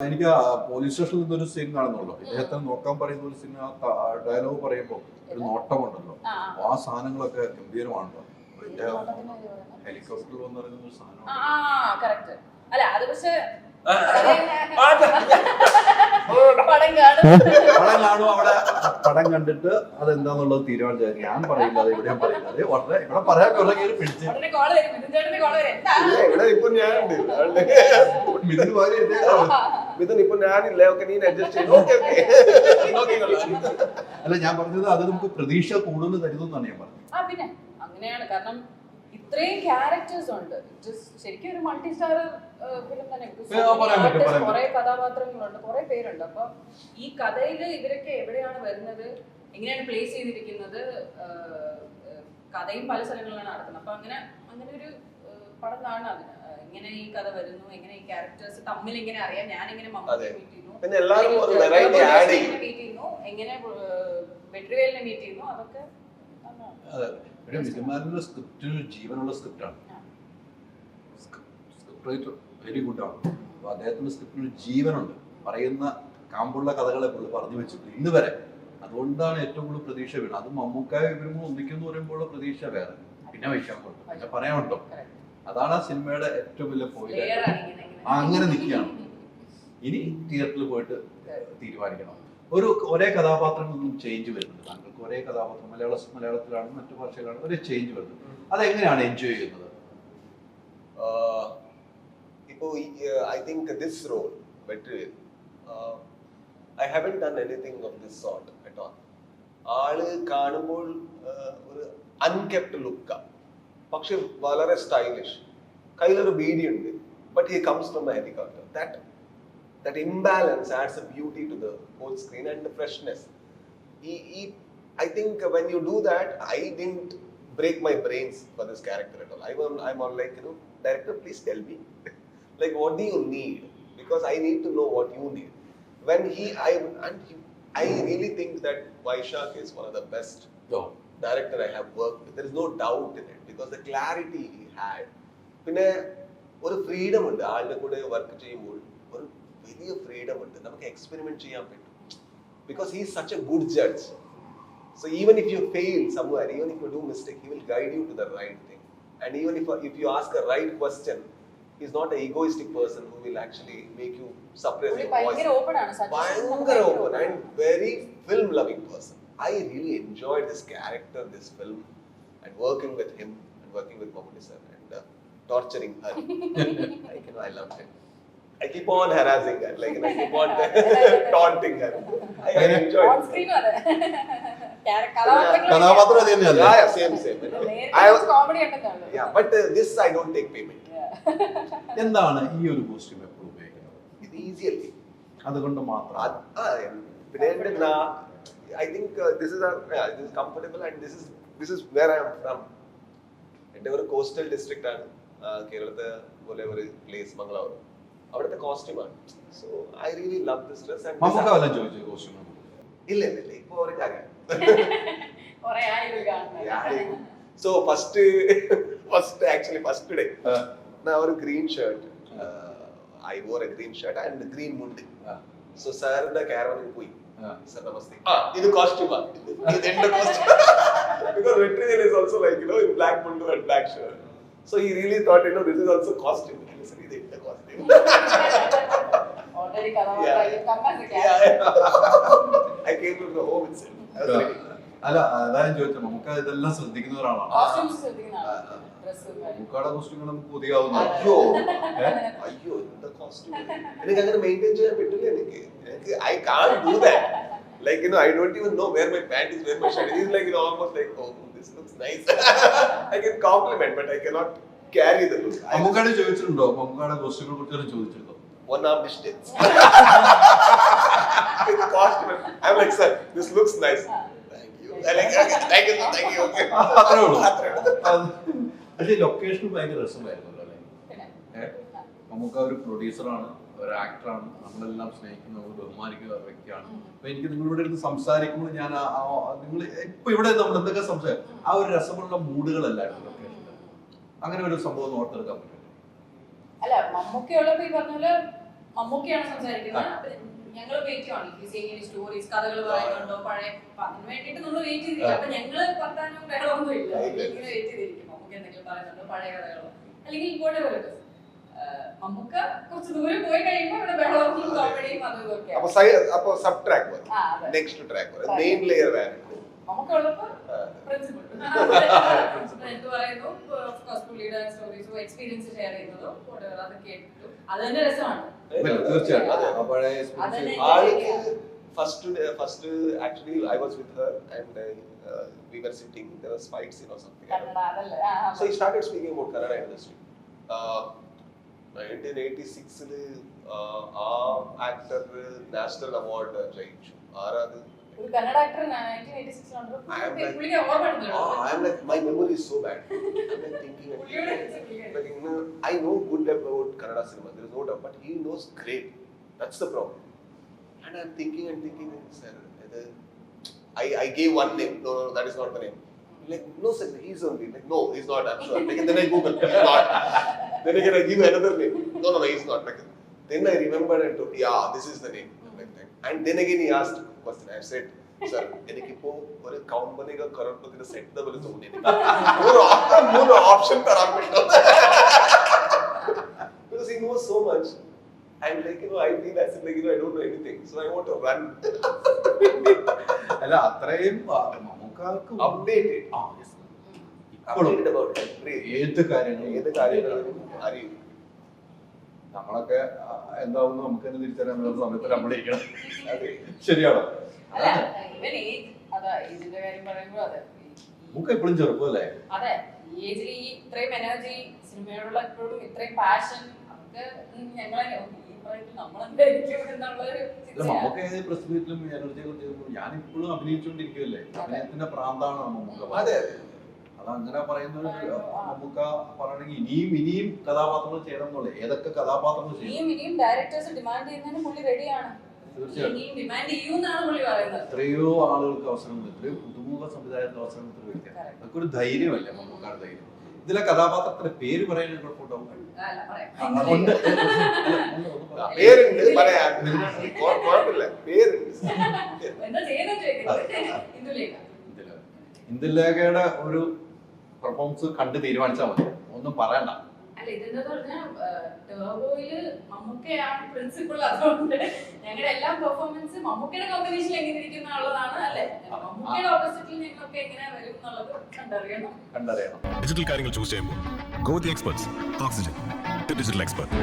എനിക്ക് പോലീസ് സ്റ്റേഷനിൽ നിന്നൊരു സീൻ കാണുന്നുള്ളൂ ഇദ്ദേഹത്തെ നോക്കാൻ പറയുന്ന ഒരു സീൻ ഡയലോഗ് പറയുമ്പോൾ ഒരു നോട്ടമുണ്ടല്ലോ ആ, ആ. അപ്പൊ ആ സാധനങ്ങളൊക്കെ ഗംഭീരമാണല്ലോ ഹെലികോപ്റ്റർ കാര്യം പറയുന്നെ? ഹെലികോപ്റ്ററിൽ വന്നിറങ്ങുന്ന ഒരു സാധനം ആ. അല്ല അത് പക്ഷേ ആ, പടം കാണും പടം കാണും അവിടെ പടം കണ്ടിട്ട് അതെന്താന്നുള്ളത് തീരുമാനിച്ചത്. ഞാൻ പറയില്ല അത് ഇവിടെയും പറയില്ല. അത് വളരെ ഇവിടെ പറയാൻ കുറേ പിടിച്ച്. ഇവിടെ ഇപ്പൊ ഞാനുണ്ട്. മിഥുന് ഭാര്യ? മിഥുൻ ഇപ്പൊ ഞാനില്ല. ഓക്കെ നീ അഡ്ജസ്റ്റ് അല്ല ഞാൻ പറഞ്ഞത് അത് നമുക്ക് പ്രതീക്ഷ കൂടുതൽ തരുന്നു എന്നാണ് ഞാൻ പറഞ്ഞത്. അങ്ങനെയാണ്. കാരണം ഇത്രയും ക്യാരക്ടേഴ്സ് ഉണ്ട്. ശരിക്കും ഒരു മൾട്ടി സ്റ്റാർ ഫിലിം തന്നെ. കുറെ കഥാപാത്രങ്ങളുണ്ട് കുറെ പേരുണ്ട്. അപ്പൊ ഈ കഥയിൽ ഇവരൊക്കെ എവിടെയാണ് വരുന്നത്? എങ്ങനെയാണ് പ്ലേസ് ചെയ്തിരിക്കുന്നത്? കഥയും പല സ്ഥലങ്ങളിലാണ് നടക്കുന്നത്. അപ്പൊ അങ്ങനെ അങ്ങനെ ഒരു പടം കാണാം എങ്ങനെ ഈ കഥ വരുന്നു? എങ്ങനെ ഈ ക്യാരക്ടേഴ്സ് തമ്മിൽ എങ്ങനെ അറിയാം? ഞാൻ എങ്ങനെ മമ്മൂട്ടി അതെ. മീറ്റ് എല്ലാവരും വെറൈറ്റി ആഡ് മീറ്റ് ചെയ്യുന്നു? എങ്ങനെ വെട്രിവേലിനെ മീറ്റ് ചെയ്യുന്നു? അതൊക്കെ നല്ലതാണ്. അതെ ഒരു മിഥുന്മാരുടെ സ്ക്രിപ്റ്റ് ഒരു ജീവനുള്ള സ്ക്രിപ്റ്റാണ് സ്ക്രിപ്റ്റ് റൈറ്റർ വെരി ഗുഡാണ് അപ്പോൾ അദ്ദേഹത്തിന്റെ സ്ക്രിപ്റ്റിന് ജീവനുണ്ട്. പറയുന്ന കാമ്പുള്ള കഥകളെ പുള്ളി പറഞ്ഞു വെച്ചിട്ടുണ്ട് ഇന്ന് വരെ. അതുകൊണ്ടാണ് ഏറ്റവും കൂടുതൽ പ്രതീക്ഷ വീണത്. അത് മമ്മൂക്കായ ഇവരും ഒന്നിക്കുന്നു പറയുമ്പോൾ പ്രതീക്ഷ വേറെ. പിന്നെ പറ്റും പിന്നെ പറയാനുണ്ടോ? അതാണ് ആ സിനിമയുടെ ഏറ്റവും വലിയ പോയിന്റ് അങ്ങനെ നിൽക്കുകയാണ്. ഇനി തിയേറ്ററിൽ പോയിട്ട് തീരുമാനിക്കണം. ഒരു ഒരേ കഥാപാത്രങ്ങളൊന്നും ചേഞ്ച് വരുന്നുണ്ട് താങ്കൾക്ക് ഒരേ കഥാപാത്രം മലയാള മലയാളത്തിലാണ് മറ്റു ഭാഷയിലാണ് ഒരു ചേഞ്ച് വരുന്നത്. അതെങ്ങനെയാണ് എൻജോയ് ചെയ്യുന്നത്? ഇപ്പോൾ I think this role better I haven't done anything of this sort at all ആൾ കാണുമ്പോൾ ഒരു അൺകെപ്റ്റ് ലുക്ക പക്ഷെ വളരെ സ്റ്റൈലിഷ് കയ്യിലൊരു ബീഡിയുണ്ട് but he comes from the helicopter that That imbalance adds a beauty to the whole screen and the freshness ഈ ഈ I think when you do that, I didn't break my brains for this character at all. I am I'm all like, you know, director, please tell me. like what do you need? Because I need to know what you need. When he I and he, I really think that Vaishak is one of the best director I have worked with. There is no doubt in it because the clarity he had. പിന്നെ ഒരു freedom ഉണ്ട് ആളുടെ കൂടെ work ചെയ്യുമ്പോൾ ഒരു വലിയ freedom ഉണ്ട് നമുക്ക് എക്സ്പെരിമെന്റ് ചെയ്യാൻ പറ്റും because he is such a good judge. So even if you fail somewhere, even if you do mistake, he will guide you to the right thing. And even if if you ask a right question, he's not an egoistic person who will actually make you suppress പുള്ളി your voice. ഭയങ്കര open ആണ് suggestions ഒക്കെ ഭയങ്കര ഭയങ്കര open open and ആണ്. very film loving person. I really enjoyed this character, this film, and working with him and working with Mamudi sir and uh, torturing her. like, you know, I loved it. I keep on harassing her, like, and I keep on taunting her. I, I enjoyed On screen അതെ. കഥാപാത്രങ്ങൾ കഥാപാത്രം അത് തന്നെയല്ലേ Yeah, yeah, same, same. I, comedy ഉണ്ടെന്നുള്ളൂ. yeah, but uh, this I don't take payment. എന്താണ് ഈ ഒരു costume എപ്പോഴും ഉപയോഗിക്കുന്നത് It's easily. അതുകൊണ്ട് മാത്രം പിന്നെ എന്റെ നാ- I think uh, this is a yeah, this is comfortable and this is this is where I am from. എന്റെ ഒരു കോസ്റ്റൽ ഡിസ്ട്രിക്റ്റ് ആണ് ആ, കേരളത്തെ പോലെ ഒരു പ്ലേസ് മംഗളൂർ അവിടുത്തെ കോസ്റ്റ്യൂമാണ് so I really love this dress Mammookka വല്ലതും ചോദിച്ചു കോസ്റ്റ്യൂം ഇല്ല ഇല്ല ഇല്ല. ഇപ്പൊ ഒരു കാര്യം. So first first actually first day ഞാൻ ഒരു green shirt I wore a green shirt and green മുണ്ട്. സോ സാറിന്റെ കാരവനിൽ പോയി. സർ നമസ്തേ. ആ. ഇത് കോസ്റ്റ്യൂമാ ഇത് എന്റെ costume because വെട്രിയൽ is also like you know black മുണ്ട് and black shirt so he really thought you know this is also costume sir ഇത് Already കഥാപാത്രമായി come as a Yeah, character. I came from the home itself. I was ready. അല്ല അതാ ഞാൻ ചോദിച്ചത് നമുക്ക് ഇതെല്ലാം ശ്രദ്ധിക്കുന്ന ഒരാളാണ്. മമ്മൂക്കയുടെ കോസ്റ്റ്യൂം നമുക്ക് ഒതുക്കാവുന്ന അയ്യോ. അയ്യോ എന്താ കോസ്റ്റ്യൂം എനിക്ക് അങ്ങനെ മെയിന്റെയിൻ ചെയ്യാൻ പറ്റില്ല എനിക്ക്. എനിക്ക് I can't do that like you know I don't even know where my pant is where my shirt is is like you know almost like oh this looks nice I can compliment but I cannot carry ചെയ്തിട്ടുണ്ട് മമ്മൂക്കാട് ചോദിച്ചിട്ടുണ്ടോ? മമ്മൂക്കാടെ കോസ്റ്റ്യൂമിനെ കുറിച്ച് ചോദിച്ചിട്ടുണ്ടോ? One arm distance with costume I'm like sir this looks nice. Thank you. I like okay, thank you sir, thank you. okay അത്രേ ഉള്ളൂ. പക്ഷേ location ഭയങ്കര പിന്നെ. ഒരു പ്രൊഡ്യൂസറാണ് ഒരു ആക്ടറാണ് നമ്മളെല്ലാം സ്നേഹിക്കുന്ന ഒരു ബഹുമാനിക്കുന്ന വ്യക്തിയാണ്. അപ്പൊ എനിക്ക് നിങ്ങളിവിടെ ഇരുന്ന് സംസാരിക്കുമ്പോൾ ഞാൻ നിങ്ങൾ ഇപ്പൊ ഇവിടെ നമ്മൾ എന്തൊക്കെ സംസാരിക്കും? ആ ഒരു രസമുള്ള മൂഡുകളല്ലായിരുന്നു അങ്ങനെ ഒരു സംഭവം ഓർത്തെടുക്കാൻ പറ്റും അല്ല മമ്മൂക്കയുള്ളപ്പോ ഈ പറഞ്ഞ പോലെ മമ്മൂക്കയാണ് സംസാരിക്കുന്നത്. ഞങ്ങൾ വെയിറ്റ് ചെയ്യുവാണ്. സ്റ്റോറീസ് കഥകൾ പറയുന്നുണ്ടോ പഴയ അതിന് വേണ്ടിട്ട് നമ്മൾ വെയിറ്റ് ചെയ്തിരിക്കും. അപ്പൊ ഞങ്ങൾ വർത്താനം ബഹളമൊന്നും ഇല്ല. ഇങ്ങനെ വെയിറ്റ് ചെയ്തിരിക്കും. മമ്മൂക്ക എന്തെങ്കിലും പറയുന്നുണ്ടോ പഴയ കഥകളോ? അല്ലെങ്കിൽ വരും. മമ്മൂക്ക കുറച്ച് ദൂരെ പോയി കഴിയുമ്പോൾ ഇവിടെ ബഹളവും കോമഡിയും അതും അപ്പൊ സബ് ട്രാക്ക് വരും next track main layer Mammukka ഉള്ളപ്പോ പ്രിൻസിപ്പൾ എന്ത് പറയുന്നു? ഓഫ്കോഴ്സ് പുള്ളിയുടെ സ്റ്റോറീസും എക്സ്പീരിയൻസ് ഷെയർ ചെയ്യുന്നതോ whatever അത് കേട്ടു അത് തന്നെ രസമാണ് ഇല്ല, തീർച്ചയായിട്ടും അതെ. ആ പഴയ അതന്നെ. experience- ആൾക്ക് first first actually I was with her and we were sitting there was fights in or something Kannada അതല്ലേ ആ, ആ, So he started speaking about Kannada industry. Uh, 1986 ല് uh, ആ ആക്ടർ നാഷണൽ അവാർഡ് ജയിച്ചു ആരാത് ഒരു Kannada actor nineteen eighty six I am like- പുള്ളിക്ക് ഓർമ്മ ഉണ്ടല്ലോ I am like my memory is so bad I am thinking പുള്ളിയുടെ പുള്ളിയുടെ. like you know, I know good about Kannada cinema, there is no doubt, but he knows great. That's the problem. And I'm thinking and thinking, sir, whether I, I gave one name, no, no, that is not the name. Like, no, sir, he's only. Like, no, he's not, I'm sure. Like, then I Google, he's not. Then again, I give another name. No, no, no, he's not. Like, then I remembered and told, yeah, this is the name. And then again, he asked a. I said, sir എനിക്കിപ്പോ ഒരു കമ്പനികൾ കറക്റ്റത്തിന് set പോലെ തോന്നി മൂന്ന് option തരാൻ because he knows so much I'm like you know I feel as if like you know I don't know anything so I want to run അല്ല അത്രയും about everything ഏത് കാര്യങ്ങളും ഏത് കാര്യങ്ങളും അറിയും നമ്മളൊക്കെ എന്താവുന്നു എന്താവും നമുക്ക് തന്നെ തിരിച്ചറിയാൻ പറ്റുന്ന സമയത്ത് നമ്മളിരിക്കണം ശരിയാണോ? നമുക്ക് എപ്പോഴും ചെറുപ്പമല്ലേ അതെ ഏജിൽ ഈ ഇത്രയും എനർജി സിനിമയോടുള്ള എപ്പോഴും ഇത്രയും പാഷൻ നമുക്ക് ഞങ്ങളെ. നമുക്ക് പ്രസ് മീറ്റിലും എനർജി ചെയ്യുമ്പോൾ ഞാൻ ഇപ്പോഴും അഭിനയിച്ചുകൊണ്ടിരിക്കുകയല്ലേ അഭിനയത്തിന്റെ പ്രാന്താണ് അതെ അത്. അങ്ങനെ പറയുന്നത് നമുക്ക് പറയണെങ്കിൽ ഇനിയും ഇനിയും കഥാപാത്രങ്ങൾ ചെയ്യണം എന്നുള്ളത് ഏതൊക്കെ കഥാപാത്രങ്ങൾ ഇനിയും ഡയറക്ടേഴ്സ് ഡിമാൻഡ് ചെയ്യുന്നതിന് പുള്ളി റെഡിയാണ് പറയുന്നത്. എത്രയോ ആളുകൾക്ക് അവസരം എത്രയോ പുതുമുഖ സംവിധായകർക്ക് അവസരം കിട്ടുന്ന വ്യക്തിയാണ് Correct. അതൊക്കെ ഒരു ധൈര്യമല്ലേ മമ്മൂക്കാരുടെ ധൈര്യം? ഇതിലെ കഥാപാത്രത്തിന്റെ പേര് പറയാൻ കുഴപ്പമുണ്ടാവും. പറയാം. കുഴപ്പമില്ല പേരുണ്ട്. ഇന്ദിലേഖയുടെ ഒരു പെർഫോമൻസ് കണ്ട് തീരുമാനിച്ചാൽ മതി. ഒന്നും പറയണ്ട. അല്ല ഇതെന്താ പറഞ്ഞാൽ ടേബോയിൽ മമ്മൂക്കയാണ് പ്രിൻസിപ്പിൾ അതുകൊണ്ട് ഞങ്ങളുടെ എല്ലാ പെർഫോമൻസ് മമ്മൂക്കയുടെ കോമ്പിനേഷൻ എങ്ങനെ ഇരിക്കുന്ന ഉള്ളതാണ് അല്ലെ മമ്മൂക്കയുടെ ഓപ്പോസിറ്റിൽ ഞങ്ങളൊക്കെ എങ്ങനെ വരും എന്നുള്ളത് കണ്ടറിയണം. കണ്ടറിയണം. ഡിജിറ്റൽ കാര്യങ്ങൾ ചൂസ് ചെയ്യുമ്പോൾ go the experts Oxygen digital expert